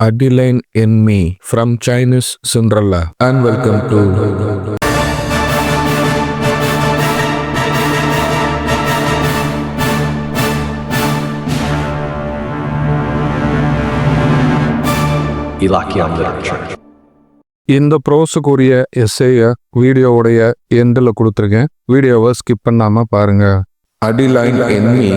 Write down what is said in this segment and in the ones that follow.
Adeline in Me from Chinese Cinderella and welcome to Elachian literature. இந்த ப்ரோஸுக்குரிய எஸ்ஏய வீடியோவுடைய எண்டில் கொடுத்துருக்கேன் வீடியோவை ஸ்கிப் பண்ணாம பாருங்க Adeline Yen Mah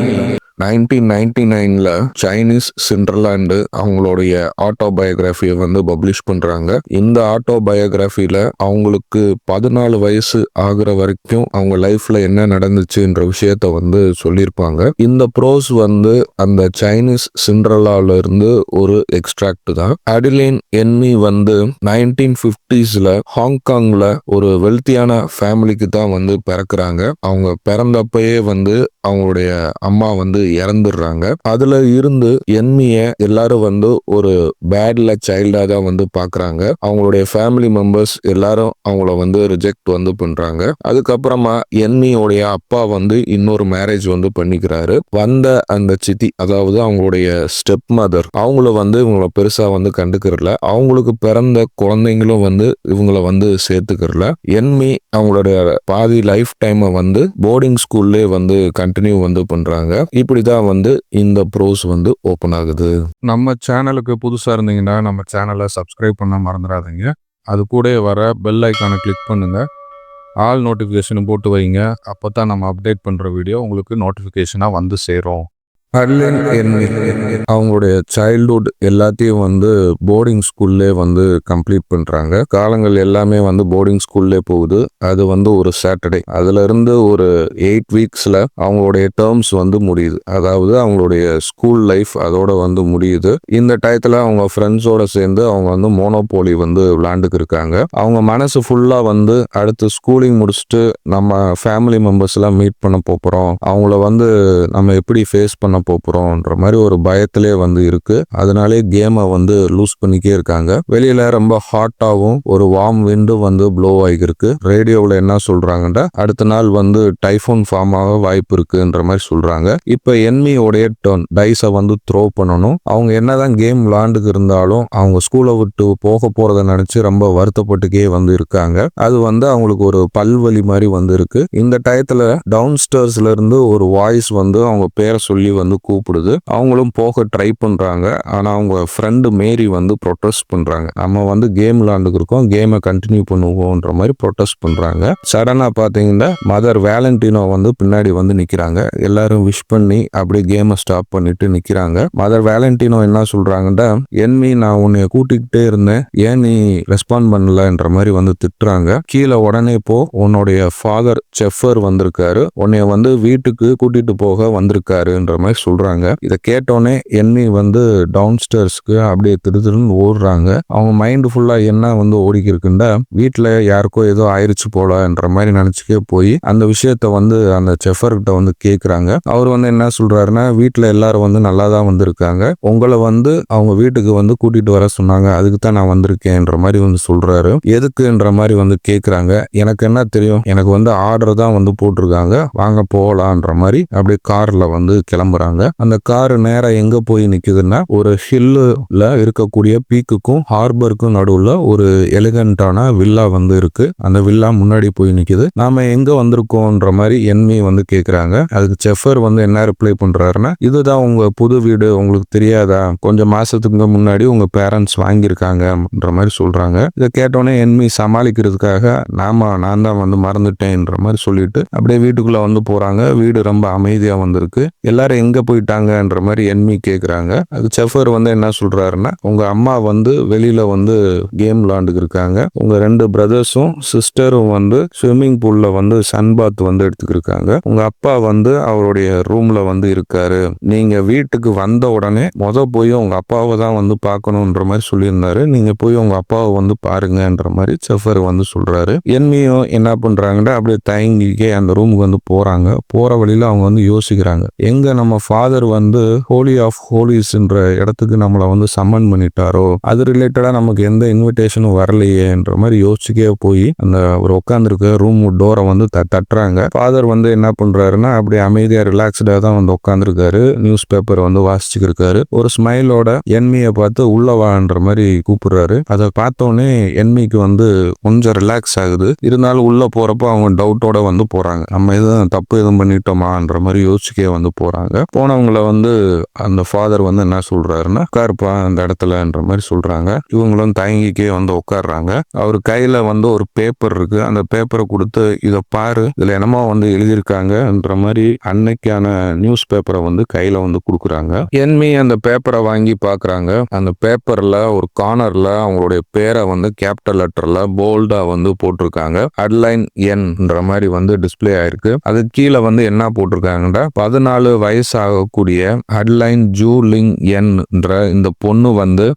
nineteen ninety நைன்ல சைனீஸ் சிண்டர்லாண்டு அவங்களுடைய ஆட்டோ பயோகிராஃபியை வந்து பப்ளிஷ் பண்றாங்க. இந்த ஆட்டோ பயோகிராஃபியில அவங்களுக்கு பதினாலு வயசு ஆகுற வரைக்கும் அவங்க லைஃப்ல என்ன நடந்துச்சுன்ற விஷயத்த வந்து சொல்லியிருப்பாங்க. இந்த ப்ரோஸ் வந்து அந்த சைனீஸ் சிண்ட்ரலால இருந்து ஒரு எக்ஸ்ட்ராக்ட் தான். அடிலின் என்மி வந்து நைன்டீன் பிப்டிஸ்ல ஹாங்காங்ல ஒரு வெல்த்தியான ஃபேமிலிக்கு தான் வந்து பிறக்குறாங்க. அவங்க பிறந்தப்பயே வந்து அவங்களுடைய அம்மா வந்து இறந்துடுறாங்க. அதுல இருந்து என்மிய எல்லாரும் வந்து ஒரு பேட்ல சைல்டா தான் வந்து பாக்குறாங்க. அவங்களுடைய ஃபேமிலி மெம்பர்ஸ் எல்லாரும் அவங்கள வந்து ரிஜெக்ட் வந்து பண்றாங்க. அதுக்கப்புறமா என்மியோடைய அப்பா வந்து இன்னொரு மேரேஜ் வந்து பண்ணிக்கிறாரு. வந்த அந்த சித்தி அதாவது அவங்களுடைய ஸ்டெப் மதர் அவங்கள வந்து இவங்கள பெருசா வந்து கண்டுக்கிறல அவங்களுக்கு பிறந்த குழந்தைங்களும் வந்து இவங்கள வந்து சேர்த்துக்கிறல என்மி அவங்களுடைய பாதி லைஃப் டைமை வந்து போர்டிங் ஸ்கூல்லே வந்து கண்டினியூ வந்து பண்றாங்க. இப்படிதான் வந்து இந்த ப்ரோஸ் வந்து ஓப்பன் ஆகுது. நம்ம சேனலுக்கு புதுசாக இருந்தீங்கன்னா நம்ம சேனலை சப்ஸ்கிரைப் பண்ண மறந்துடாதீங்க அது கூட வர பெல் ஐக்கானை கிளிக் பண்ணுங்கள் ஆல் நோட்டிஃபிகேஷன் போட்டு வைங்க. அப்போ தான் நம்ம அப்டேட் பண்ணுற வீடியோ உங்களுக்கு நோட்டிஃபிகேஷனாக வந்து சேரும். அவங்களுடைய சைல்ட்ஹுட் எல்லாத்தையும் வந்து போர்டிங் ஸ்கூல்லே வந்து கம்ப்ளீட் பண்றாங்க. காலங்கள் எல்லாமே வந்து போர்டிங் ஸ்கூல்லே போகுது. அது வந்து ஒரு சாட்டர்டே அதுல இருந்து ஒரு எயிட் வீக்ஸ்ல அவங்களுடைய டேர்ம்ஸ் வந்து முடியுது. அதாவது அவங்களுடைய ஸ்கூல் லைஃப் அதோட வந்து முடியுது. இந்த டயத்துல அவங்க ஃப்ரெண்ட்ஸோட சேர்ந்து அவங்க வந்து மோனோபோலி வந்து விளாண்டுக்கு இருக்காங்க. அவங்க மனசு ஃபுல்லா வந்து அடுத்து ஸ்கூலிங் முடிச்சுட்டு நம்ம ஃபேமிலி மெம்பர்ஸ் எல்லாம் மீட் பண்ண போறோம். அவங்கள வந்து நம்ம எப்படி ஃபேஸ் பண்ண போறோம்ன்ற மாதிரி ஒரு பயத்திலே வந்து இருக்கு. அதனாலே கேமை வந்து லூஸ் பண்ணிக்கே இருக்காங்க. வெளியில ரொம்ப ஹாட்டாகவும் ஒரு வார்ம் விண்டும் வந்து ப்ளோ ஆகிருக்கு ரேடியோவில் என்ன சொல்றாங்கன்னா அடுத்த நாள் வந்து டைஃபோன் ஃபார்ம் ஆக வாய்ப்பு இருக்குன்ற மாதிரி சொல்றாங்க. இப்போ என்மியோடைய டர்ன் டைஸை வந்து த்ரோ பண்ணணும். அவங்க என்னதான் கேம் விளாண்டுக்கு இருந்தாலும் அவங்க ஸ்கூலை விட்டு போக போறதை நினைச்சு ரொம்ப வருத்தப்பட்டுக்கே வந்து இருக்காங்க. அது வந்து அவங்களுக்கு ஒரு பல்வலி மாதிரி வந்து இருக்கு. இந்த டயத்துல டவுன் ஸ்டர்ஸ்ல இருந்து ஒரு வாய்ஸ் வந்து அவங்க பேரை சொல்லி வந்து கூப்பிடுது. அவங்களும் போக ட்ரை பண்ணுறாங்க ஆனால் அவங்க ஃப்ரெண்டு மேரி வந்து ப்ரொட்டஸ்ட் பண்ணுறாங்க நம்ம வந்து கேம் விளாண்டுக்கிருக்கோம். கேமை கண்டினியூ பண்ணுவோன்ற மாதிரி ப்ரொட்டஸ்ட் பண்ணுறாங்க சடனாக பார்த்தீங்கன்னா மதர் வேலண்டினோ வந்து பின்னாடி வந்து நிற்கிறாங்க எல்லாரும் விஷ் பண்ணி அப்படியே கேமை ஸ்டாப் பண்ணிட்டு நிற்கிறாங்க மதர் வேலண்டினோ என்ன சொல்கிறாங்கன்னா என்மி நான் உன்னை கூட்டிக்கிட்டே இருந்தேன். ஏன் நீ ரெஸ்பாண்ட் பண்ணலன்ற மாதிரி வந்து திட்டுறாங்க. கீழே உடனே போ. உன்னுடைய ஃபாதர் செஃபர் வந்திருக்காரு. உன்னைய வந்து வீட்டுக்கு கூட்டிட்டு போக வந்திருக்காருன்ற மாதிரி சொல்கிறாங்க இதை கேட்டோன்னே எண்ணி வந்து டவுன் ஸ்டேர்ஸ்க்கு அப்படியே திரு திருன்னு ஓடுறாங்க. அவங்க மைண்டு ஃபுல்லாக என்ன வந்து ஓடிக்கிருக்குண்டா வீட்டில் யாருக்கோ ஏதோ ஆயிடுச்சு போலன்ற மாதிரி நினச்சிக்கே போய் அந்த விஷயத்த வந்து அந்த செஃபர்கிட்ட வந்து கேட்குறாங்க அவர் வந்து என்ன சொல்கிறாருன்னா வீட்டில் எல்லாரும் வந்து நல்லா தான் வந்திருக்காங்க. உங்களை வந்து அவங்க வீட்டுக்கு வந்து கூட்டிகிட்டு வர சொன்னாங்க. அதுக்கு தான் நான் வந்திருக்கேன்ற மாதிரி வந்து சொல்கிறாரு எதுக்குன்ற மாதிரி வந்து கேட்குறாங்க எனக்கு என்ன தெரியும்? எனக்கு வந்து ஆர்டர் தான் வந்து போட்டிருக்காங்க. வாங்க போகலான்ற மாதிரி அப்படியே காரில் வந்து கிளம்புறாங்க. அந்த கார் நேரா எங்க போய் நிக்குதுன்னா ஒரு ஹில்லுல இருக்கக்கூடிய பீக்குக்கும் ஹார்பருக்கும் நடுவுல ஒரு எலிகண்டான வில்லா வந்து இருக்கு. அந்த வில்லா முன்னாடி போய் நிக்குது. நாம எங்க வந்திருக்கோன்ற மாதிரி என்மி வந்து கேக்குறாங்க. அதுக்கு செஃபர் வந்து என்ன ரிப்ளை பண்றாருன்னா இதுதான் உங்க புது வீடு. உங்களுக்கு தெரியாதா? கொஞ்சம் மாசத்துக்கு முன்னாடி உங்க பேரண்ட்ஸ் வாங்கியிருக்காங்கன்ற மாதிரி சொல்றாங்க. இதை கேட்டோன்னே என்மி சமாளிக்கிறதுக்காக நாம நான் தான் வந்து மறந்துட்டேன்ற மாதிரி சொல்லிட்டு அப்படியே வீட்டுக்குள்ள வந்து போறாங்க. வீடு ரொம்ப அமைதியா வந்திருக்கு. எல்லாரும் எங்க போயிட்டாங்கன்ற மாதிரி என்மி கேட்குறாங்க அது செஃபர் வந்து என்ன சொல்கிறாருன்னா உங்கள் அம்மா வந்து வெளியில் வந்து கேம் விளாண்டுக்கு இருக்காங்க. உங்கள் ரெண்டு பிரதர்ஸும் சிஸ்டரும் வந்து ஸ்விம்மிங் பூலில் வந்து சன் பாத் வந்து எடுத்துக்கிருக்காங்க உங்கள் அப்பா வந்து அவருடைய ரூமில் வந்து இருக்காரு. நீங்கள் வீட்டுக்கு வந்த உடனே மொதல் போய் உங்கள் அப்பாவை தான் வந்து பார்க்கணுன்ற மாதிரி சொல்லியிருந்தாரு. நீங்கள் போய் உங்கள் அப்பாவை வந்து பாருங்கன்ற மாதிரி செஃபர் வந்து சொல்கிறாரு என்மியும் என்ன பண்ணுறாங்கன்னா அப்படியே தயங்கிக்கே அந்த ரூமுக்கு வந்து போகிறாங்க போகிற வழியில் அவங்க வந்து யோசிக்கிறாங்க. எங்கே நம்ம ஃபாதர் வந்து ஹோலி ஆஃப் ஹோலிஸ்ன்ற இடத்துக்கு நம்மளை வந்து சம்மன் பண்ணிட்டாரோ அது ரிலேட்டடாக நமக்கு எந்த இன்விடேஷனும் வரலையேன்ற மாதிரி யோசிச்சுக்கே போய் அந்த அவர் உட்காந்துருக்க ரூம் டோரை வந்து த- தட்டுறாங்க. ஃபாதர் வந்து என்ன பண்ணுறாருன்னா அப்படியே அமைதியாக ரிலாக்ஸ்டாக தான் வந்து உட்காந்துருக்காரு நியூஸ் பேப்பர் வந்து வாசிச்சுக்கிருக்காரு. ஒரு ஸ்மைலோட என்மியை பார்த்து உள்ள வான்ற மாதிரி கூப்பிடுறாரு. அதை பார்த்தோன்னே என்மிக்கு வந்து கொஞ்சம் ரிலாக்ஸ் ஆகுது. இருந்தாலும் உள்ள போகிறப்ப அவங்க டவுட்டோட வந்து போறாங்க. நம்ம எதுவும் தப்பு எதுவும் பண்ணிட்டோமான்ற மாதிரி யோசிச்சுக்கே வந்து போறாங்க. போனவங்கள வந்து அந்த ஃபாதர் வந்து என்ன சொல்றாருன்னா உட்காருப்பா அந்த இடத்துலன்ற மாதிரி சொல்றாங்க. இவங்களும் தயங்கிக்கே வந்து உட்காடுறாங்க அவர் கையில வந்து ஒரு பேப்பர் இருக்கு. அந்த பேப்பரை கொடுத்து இதை பாரு. இதுல என்னமோ வந்து எழுதியிருக்காங்கன்ற மாதிரி அன்னைக்கான நியூஸ் பேப்பரை வந்து கையில வந்து கொடுக்குறாங்க. என்மி அந்த பேப்பரை வாங்கி பாக்குறாங்க. அந்த பேப்பர்ல ஒரு கார்னர்ல அவங்களுடைய பேரை வந்து கேபிட்டல் லெட்டர்ல போல்டா வந்து போட்டிருக்காங்க. ஹெட்லைன் என்ன்ற மாதிரி வந்து டிஸ்பிளே ஆயிருக்கு. அது கீழே வந்து என்ன போட்டிருக்காங்கன்னா பதினாலு வயசு ஆகக்கூடிய ஹெட்லைன் ஜூ லிங் என்ற இந்த பொண்ணு வந்து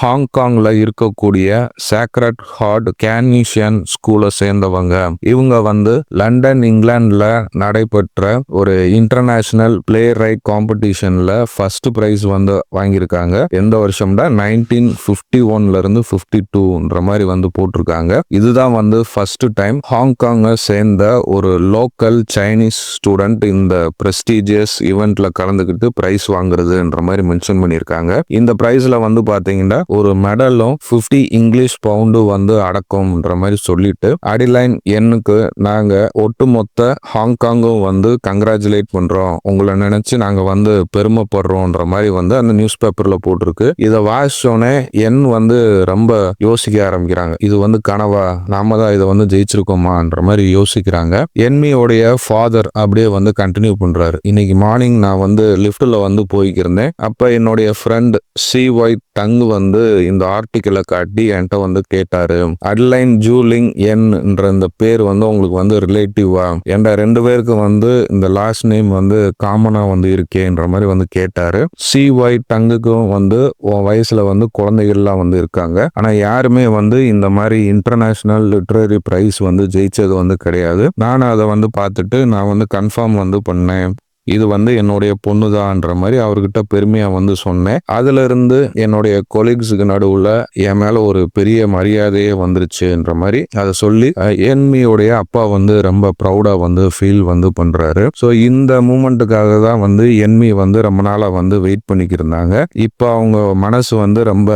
ஹாங்காங்ல இருக்கக்கூடிய சேக்ரட் ஹார்ட் கேனிஷியன் ஸ்கூலை சேர்ந்தவங்க. இவங்க வந்து லண்டன் இங்கிலாந்துல நடைபெற்ற ஒரு இன்டர்நேஷனல் பிளே ரைட் காம்படிஷன்ல ஃபர்ஸ்ட் பிரைஸ் வந்து வாங்கியிருக்காங்க. எந்த வருஷம்னா நைன்டீன் ஃபிஃப்டி ஒன்ல இருந்து ஃபிஃப்டி டூன்ற மாதிரி வந்து போட்டிருக்காங்க. இதுதான் வந்து ஃபர்ஸ்ட் டைம் ஹாங்காங்க சேர்ந்த ஒரு லோக்கல் சைனீஸ் ஸ்டூடெண்ட் இந்த பிரஸ்டீஜியஸ் ஈவெண்ட்ல கலந்துக்கிட்டு பிரைஸ் வாங்குறதுன்ற மாதிரி மென்ஷன் பண்ணியிருக்காங்க. இந்த பிரைஸ்ல வந்து பாத்தீங்கன்னா ஒரு மெடலும் 50 இங்கிலீஷ் பவுண்டு வந்து அடக்கம்ன்ற மாதிரி சொல்லிட்டு அடிலைன் எண்ணுக்கு நாங்க ஒட்டுமொத்த ஹாங்காங்கும் வந்து கங்க்ராச்சுலேட் பண்றோம். உங்களை நினைச்சு நாங்க வந்து பெருமைப்படுறோம்ன்ற மாதிரி வந்து அந்த நியூஸ் பேப்பர்ல போட்டிருக்கு. இதை வாசிச்சோடனே எண் வந்து ரொம்ப யோசிக்க ஆரம்பிக்கிறாங்க. இது வந்து கனவா? நாம தான் இதை வந்து ஜெயிச்சிருக்கோமான்ற மாதிரி யோசிக்கிறாங்க. என்மியோடைய ஃபாதர் அப்படியே வந்து கண்டினியூ பண்றாரு. இன்னைக்கு மார்னிங் நான் வந்து லிஃப்ட்ல வந்து போய்க்கிருந்தேன். அப்ப என்னுடைய ஃப்ரெண்ட் சி ஒயிட் டங் வந்து வந்து இந்த ஆர்டிக்கிளை காட்டி என்கிட்ட வந்து கேட்டாரு. அட்லைன் ஜூலிங் என்ற இந்த பேர் வந்து உங்களுக்கு வந்து ரிலேட்டிவா என்ற ரெண்டு பேருக்கு வந்து இந்த லாஸ்ட் நேம் வந்து காமனா வந்து இருக்கேன்ற மாதிரி வந்து கேட்டாரு. சி ஒய் டங்குக்கும் வந்து உன் வயசுல வந்து குழந்தைகள்லாம் வந்து இருக்காங்க. ஆனா யாருமே வந்து இந்த மாதிரி இன்டர்நேஷனல் லிட்ரரி பிரைஸ் வந்து ஜெயிச்சது வந்து கிடையாது. நான் அதை வந்து பார்த்துட்டு நான் வந்து கன்ஃபார்ம் வந்து பண்ணேன். இது வந்து என்னுடைய பொண்ணுதான்ற மாதிரி அவர்கிட்ட பெருமையாக வந்து சொன்னேன். அதுல இருந்து என்னுடைய கொலீக்ஸுக்கு நடுவில் என் மேலே ஒரு பெரிய மரியாதையே வந்துருச்சுன்ற மாதிரி அதை சொல்லி அஹ், என்மியோடைய அப்பா வந்து ரொம்ப ப்ரௌடாக வந்து ஃபீல் வந்து பண்ணுறாரு ஸோ இந்த மூமெண்ட்டுக்காக தான் வந்து என்மி வந்து ரொம்ப நாளாக வந்து வெயிட் பண்ணிக்கிருந்தாங்க இப்போ அவங்க மனசு வந்து ரொம்ப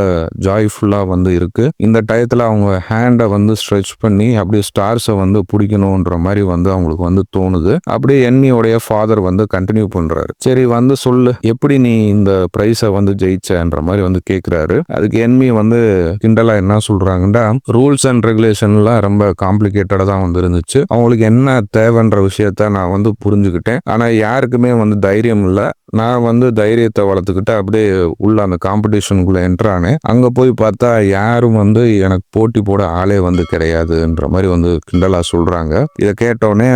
ஜாய்ஃபுல்லாக வந்து இருக்கு. இந்த டயத்தில் அவங்க ஹேண்டை வந்து ஸ்ட்ரெச் பண்ணி அப்படியே ஸ்டார்ஸை வந்து பிடிக்கணுன்ற மாதிரி வந்து அவங்களுக்கு வந்து தோணுது. அப்படியே என்மியோடைய ஃபாதர் வந்து கண்டினியூ பண்றாரு. சரி வந்து சொல்லு. எப்படி நீ இந்த பிரைஸை வந்து ஜெயிச்சன்ற மாதிரி வந்து கேட்கிறாரு அதுக்கு என்மி வந்து கிண்டலா என்ன சொல்றாங்கன்னா ரூல்ஸ் அண்ட் ரெகுலேஷன்லாம் ரொம்ப காம்ப்ளிகேட்டடா தான் வந்து இருந்துச்சு அவங்களுக்கு என்ன தேவைன்ற விஷயத்த நான் வந்து புரிஞ்சுக்கிட்டேன். ஆனா யாருக்குமே வந்து தைரியம் இல்லை. நான் வந்து தைரியத்தை வளர்த்துக்கிட்டு அப்படியே உள்ள அந்த காம்படிஷனுக்குள்ளே என்ட்ரானேன் அங்கே போய் பார்த்தா யாரும் வந்து எனக்கு போட்டி போட ஆளே வந்து கிடையாதுன்ற மாதிரி வந்து கிண்டலா சொல்கிறாங்க இதை கேட்டோடனே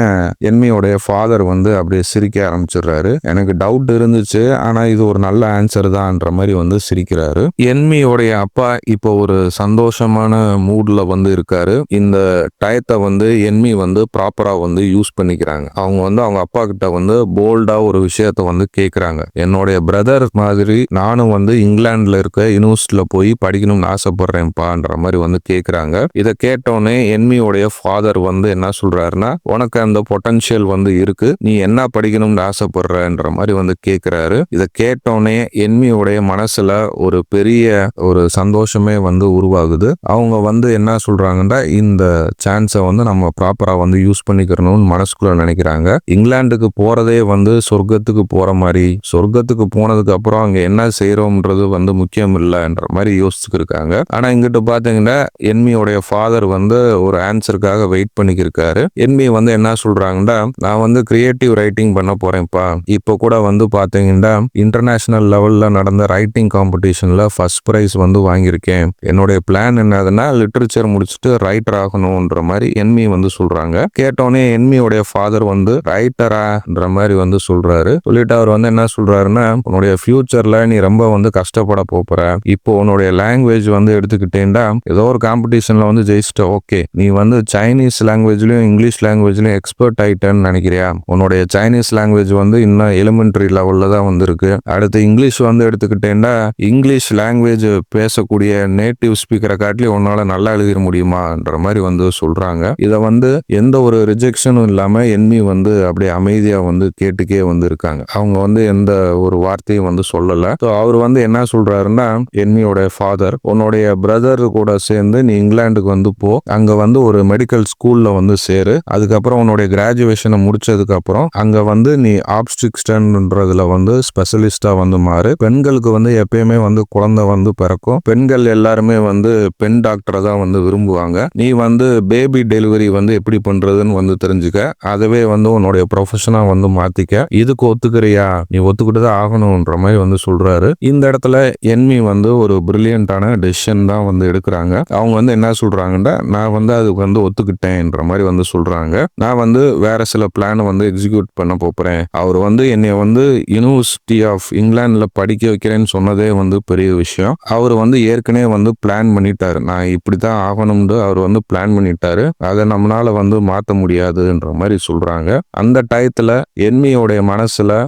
என்மியோடைய ஃபாதர் வந்து அப்படியே சிரிக்க ஆரம்பிச்சிடுறாரு. எனக்கு டவுட் இருந்துச்சு ஆனால் இது ஒரு நல்ல ஆன்சர் தான்ன்ற மாதிரி வந்து சிரிக்கிறாரு. என்மியோடைய அப்பா இப்போ ஒரு சந்தோஷமான மூடில் வந்து இருக்காரு. இந்த டயத்தை வந்து என்மி வந்து ப்ராப்பராக வந்து யூஸ் பண்ணிக்கிறாங்க. அவங்க வந்து அவங்க அப்பா கிட்ட வந்து போல்டாக ஒரு விஷயத்த வந்து கேட்குறாங்க என்னுடைய பிரதர் மாதிரி நானும் வந்து இங்கிலாந்துல இருக்க யூனிவர்சிட்டியில போய் படிக்கணும்னு ஆசைப்படுறேன்ப்பான்ற மாதிரி வந்து கேட்குறாங்க இதை கேட்டோடனே என்மியோடைய ஃபாதர் வந்து என்ன சொல்றாருன்னா உனக்கு அந்த பொட்டன்ஷியல் வந்து இருக்கு. நீ என்ன படிக்கணும்னு ஆசைப்படுறன்ற மாதிரி வந்து கேட்குறாரு இதை கேட்டோடனே என்மியோடைய மனசுல ஒரு பெரிய ஒரு சந்தோஷமே வந்து உருவாகுது. அவங்க வந்து என்ன சொல்றாங்கன்னா இந்த சான்ஸை வந்து நம்ம ப்ராப்பரா வந்து யூஸ் பண்ணிக்கிறணும்னு மனசுக்குள்ள நினைக்கிறாங்க. இங்கிலாந்துக்கு போறதே வந்து சொர்க்கத்துக்கு போற மாதிரி சொர்க்கத்துக்கு போனதுக்கு அப்புறம் அங்க என்ன செய்யறோம்ன்றது வந்து முக்கியம் இல்லைன்ற மாதிரி யோசிச்சுக்கு இருக்காங்க ஆனா இங்கிட்ட பாத்தீங்கன்னா என்மியோடைய ஃபாதர் வந்து ஒரு ஆன்சருக்காக வெயிட் பண்ணிக்கிருக்காரு. என்மி வந்து என்ன சொல்றாங்கன்னா நான் வந்து கிரியேட்டிவ் ரைட்டிங் பண்ண போறேன்ப்பா. இப்போ கூட வந்து பாத்தீங்கன்னா இன்டர்நேஷனல் லெவல்ல நடந்த ரைட்டிங் காம்படிஷன்ல ஃபர்ஸ்ட் ப்ரைஸ் வந்து வாங்கியிருக்கேன். என்னுடைய பிளான் என்னதுன்னா லிட்ரேச்சர் முடிச்சுட்டு ரைட்டர் ஆகணும்ன்ற மாதிரி என்மி வந்து சொல்றாங்க. கேட்டோடனே என்மியோடைய ஃபாதர் வந்து ரைட்டரான்ற மாதிரி வந்து சொல்றாரு. சொல்லிட்டு அவர் வந்து என்ன என்ன சொல்றாருன்னா உன்னுடைய ஃபியூச்சர்ல நீ ரொம்ப வந்து கஷ்டப்பட போற இப்போ உன்னுடைய லாங்குவேஜ் வந்து எடுத்துக்கிட்டேன்டா ஏதோ ஒரு காம்படிஷன்ல வந்து ஜெயிச்சிட்ட ஓகே நீ வந்து சைனீஸ் லாங்குவேஜ்லயும் இங்கிலீஷ் லாங்குவேஜ்லயும் எக்ஸ்பர்ட் ஆயிட்டேன்னு நினைக்கிறியா? உன்னுடைய சைனீஸ் லாங்குவேஜ் வந்து இன்னும் எலிமெண்டரி லெவல்ல தான் வந்திருக்கு. அடுத்து இங்கிலீஷ் வந்து எடுத்துக்கிட்டேன்டா இங்கிலீஷ் லாங்குவேஜ் பேசக்கூடிய நேட்டிவ் ஸ்பீக்கரை காட்டிலும் உன்னால நல்லா எழுதிட முடியுமான்ற மாதிரி வந்து சொல்றாங்க. இதை வந்து எந்த ஒரு ரிஜெக்ஷனும் இல்லாம என்மி வந்து அப்படியே அமைதியா வந்து கேட்டுக்கே வந்து இருக்காங்க அவங்க வந்து எந்த ஒரு வார்த்தையும் வந்து சொல்லல. ஸோ அவர் வந்து என்ன சொல்றாருன்னா என்மியோட ஃபாதர் உன்னுடைய பிரதர் கூட சேர்ந்து நீ இங்கிலாந்துக்கு வந்து போ. அங்க வந்து ஒரு மெடிக்கல் ஸ்கூல்ல வந்து சேரு. அதுக்கப்புறம் உன்னுடைய கிராஜுவேஷனை முடிச்சதுக்கு அப்புறம் அங்க வந்து நீ ஆப்ஸ்டிக்ஸ்டன்ன்றதுல வந்து ஸ்பெஷலிஸ்டா வந்து மாறு. பெண்களுக்கு வந்து எப்பயுமே வந்து குழந்தை வந்து பிறக்கும். பெண்கள் எல்லாருமே வந்து பெண் டாக்டரை தான் வந்து விரும்புவாங்க. நீ வந்து பேபி டெலிவரி வந்து எப்படி பண்றதுன்னு வந்து தெரிஞ்சுக்க. அதுவே வந்து உன்னுடைய ப்ரொஃபஷனா வந்து மாத்திக்க. இதுக்கு ஒத்துக்கிறியா? நீ ஒத்துக்கிட்டு தான் ஆகணுன்ற மாதிரி வந்து சொல்றாரு. இந்த இடத்துல என்மி வந்து ஒரு பிரில்லியண்டான டெசிஷன் தான் வந்து எடுக்கிறாங்க. அவங்க வந்து என்ன சொல்றாங்கன்னா நான் வந்து அதுக்கு வந்து ஒத்துக்கிட்டேன்ற மாதிரி வந்து சொல்றாங்க. நான் வந்து வேற சில பிளானை வந்து எக்ஸிக்யூட் பண்ண போறேன். அவர் வந்து என்னை வந்து யூனிவர்சிட்டி ஆஃப் இங்கிலாந்துல படிக்க வைக்கிறேன்னு சொன்னதே வந்து பெரிய விஷயம். அவர் வந்து ஏற்கனவே வந்து பிளான் பண்ணிட்டாரு. நான் இப்படிதான் ஆகணும்னு அவர் வந்து பிளான் பண்ணிட்டாரு. அதை நம்மளால வந்து மாத்த முடியாதுன்ற மாதிரி சொல்றாங்க. அந்த டயத்துல என்மியோடைய மனசுல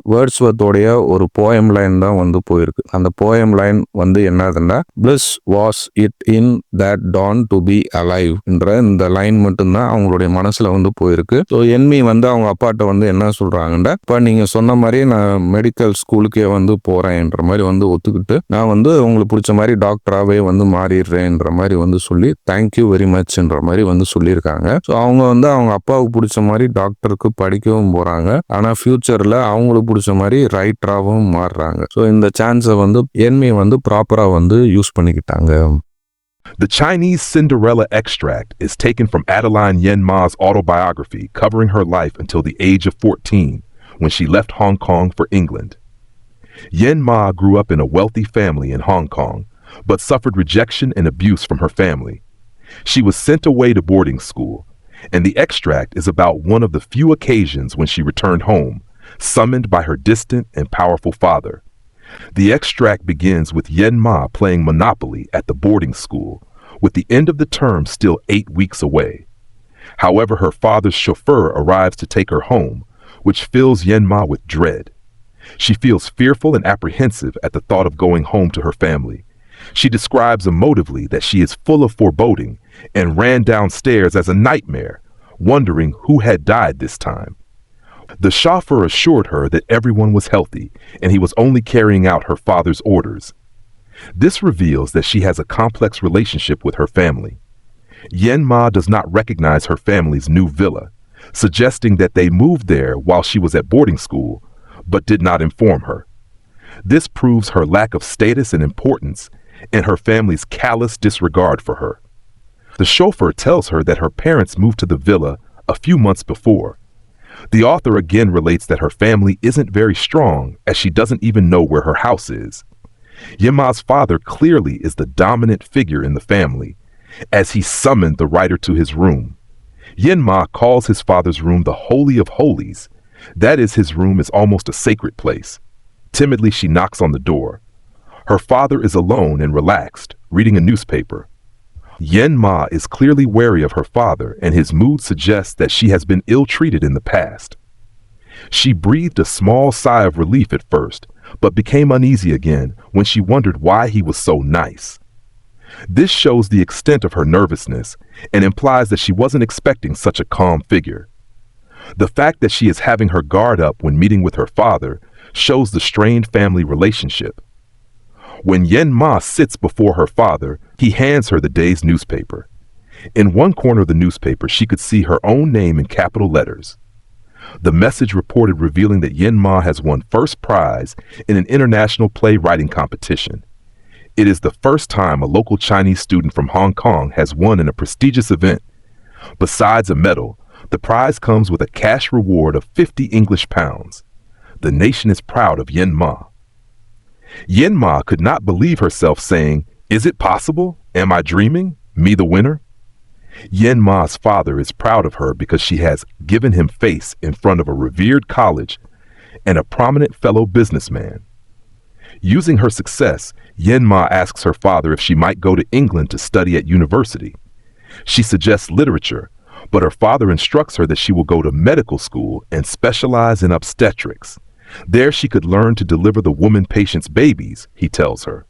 வேர்ட்ஸ்வர்த்தோடைய ஒரு போயம் லைன் தான் வந்து போயிருக்கு. அந்த போயம் லைன் வந்து என்னதுன்னா bliss was it in that dawn to be alive என்ற இந்த லைன் மட்டும்தான் அவங்களுடைய மனசுல வந்து போயிருக்கு. ஸோ என்மி வந்து அவங்க அப்பாட்ட வந்து என்ன சொல்றாங்கன்னா இப்போ நீங்க சொன்ன மாதிரி நான் மெடிக்கல் ஸ்கூலுக்கே வந்து போறேன்ற மாதிரி வந்து ஒத்துக்கிட்டு நான் வந்து உங்களுக்கு பிடிச்ச மாதிரி டாக்டராகவே வந்து மாறிடுறேன்ற மாதிரி வந்து சொல்லி தேங்க்யூ வெரி மச்ன்ற மாதிரி வந்து சொல்லியிருக்காங்க. ஸோ அவங்க வந்து அவங்க அப்பாவுக்கு பிடிச்ச மாதிரி டாக்டருக்கு படிக்கவும் போறாங்க. ஆனா ஃபியூச்சர்ல அவங்களுக்கு பிடிச்ச மாதிரி ரைட்டராகவும் மாறுறாங்க ஸோ இந்த சான்ஸை வந்து என்மி வந்து ப்ராப்பரா வந்து யூஸ் பண்ணிக்கிட்டாங்க The Chinese Cinderella extract is taken from Adeline Yen Ma's autobiography covering her life until the age of 14 when she left Hong Kong for England. Yen Ma grew up in a wealthy family in Hong Kong, but suffered rejection and abuse from her family. She was sent away to boarding school, and the extract is about one of the few occasions when she returned home, summoned by her distant and powerful father. The extract begins with Yen Ma playing Monopoly at the boarding school, with the end of the term still eight weeks away. However, her father's chauffeur arrives to take her home, which fills Yen Ma with dread. She feels fearful and apprehensive at the thought of going home to her family. She describes emotively that she is full of foreboding and ran downstairs as a nightmare, wondering who had died this time. The chauffeur assured her that everyone was healthy and he was only carrying out her father's orders. This reveals that she has a complex relationship with her family. Yen Ma does not recognize her family's new villa, suggesting that they moved there while she was at boarding school, but did not inform her. This proves her lack of status and importance and her family's callous disregard for her. The chauffeur tells her that her parents moved to the villa a few months before. The author again relates that her family isn't very strong as she doesn't even know where her house is. Yema's father clearly is the dominant figure in the family, as he summoned the writer to his room. Yenma calls his father's room the Holy of Holies. That is, his room is almost a sacred place. Timidly, she knocks on the door. Her father is alone and relaxed, reading a newspaper. Yen Ma is clearly wary of her father, and his mood suggests that she has been ill treated in the past. She breathed a small sigh of relief at first, but became uneasy again when she wondered why he was so nice. This shows the extent of her nervousness and implies that she wasn't expecting such a calm figure. The fact that she is having her guard up when meeting with her father shows the strained family relationship. When Yen Ma sits before her father, he hands her the day's newspaper. In one corner of the newspaper, she could see her own name in capital letters. The message reported revealing that Yen Ma has won first prize in an international playwriting competition. It is the first time a local Chinese student from Hong Kong has won in a prestigious event. Besides a medal, the prize comes with a cash reward of 50 English pounds. The nation is proud of Yen Ma. Yen Ma could not believe herself saying, Is it possible? Am I dreaming? Me the winner? Yen Ma's father is proud of her because she has given him face in front of a revered college. and a prominent fellow businessman. Using her success, Yen Ma asks her father if she might go to England to study at university. She suggests literature, but her father instructs her that she will go to medical school and specialize in obstetrics. There she could learn to deliver the woman patient's babies, he tells her.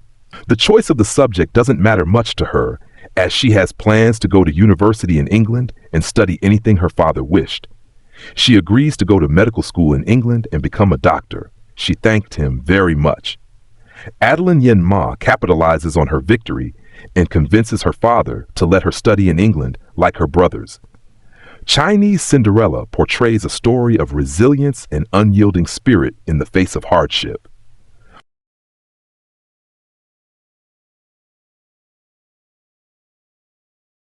The choice of the subject doesn't matter much to her, as she has plans to go to university in England and study anything her father wished. She agrees to go to medical school in England and become a doctor. She thanked him very much. Adeline Yen Ma capitalizes on her victory and convinces her father to let her study in England like her brothers. Chinese Cinderella portrays a story of resilience and unyielding spirit in the face of hardship.